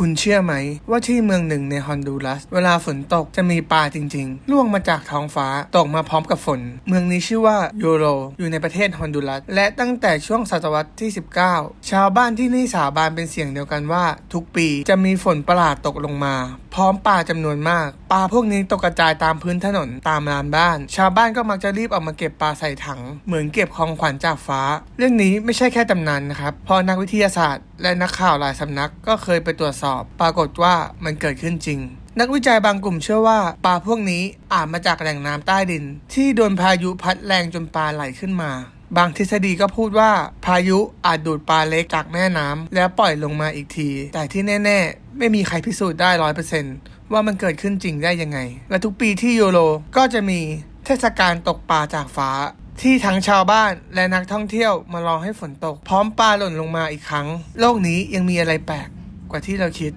คุณเชื่อไหม ว่าที่เมืองหนึ่งในฮอนดูรัส เวลาฝนตกจะมีปลาจริงๆ ล่วงมาจากท้องฟ้าตกมาพร้อมกับฝน เมืองนี้ชื่อว่าโยโร อยู่ในประเทศฮอนดูรัส และตั้งแต่ช่วงศตวรรษที่ 19 ชาวบ้านที่นี่สาบานเป็นเสียงเดียวกันว่า ทุกปีจะมีฝนประหลาดตกลงมา พร้อมปลาจำนวนมาก ปลาพวกนี้ตกกระจายตามพื้นถนนตามลานบ้าน ชาวบ้านก็มักจะรีบเออกมาเก็บปลาใส่ถัง เหมือนเก็บของขวัญจากฟ้า เรื่องนี้ไม่ใช่แค่ตำนานนะครับพราะนักวิทยาศาสตร์ และนักข่าวหลายสำนักก็เคยไปตรวจสอบ ปรากฏว่ามันเกิดขึ้นจริง นักวิจัยบางกลุ่มเชื่อว่าปลาพวกนี้อาจมาจากแหล่งน้ำใต้ดิน ที่โดนพายุพัดแรงจนปลาไหลขึ้นมา บางทฤษฎีก็พูดว่าพายุอาจดูดปลาเล็กจากแม่น้ำแล้วปล่อยลงมาอีกที แต่ที่แน่ ๆ ไม่มีใครพิสูจน์ได้ร้อยเปอร์เซนต์ว่ามันเกิดขึ้นจริงได้ยังไง และทุกปีที่ยูโรก็จะมีเทศกาลตกปลาจากฟ้า ที่ทั้งชาวบ้านและนักท่องเที่ยวมารอให้ฝนตก พร้อมปลาหล่นลงมาอีกครั้ง โลกนี้ยังมีอะไรแปลกกว่าที่เราคิด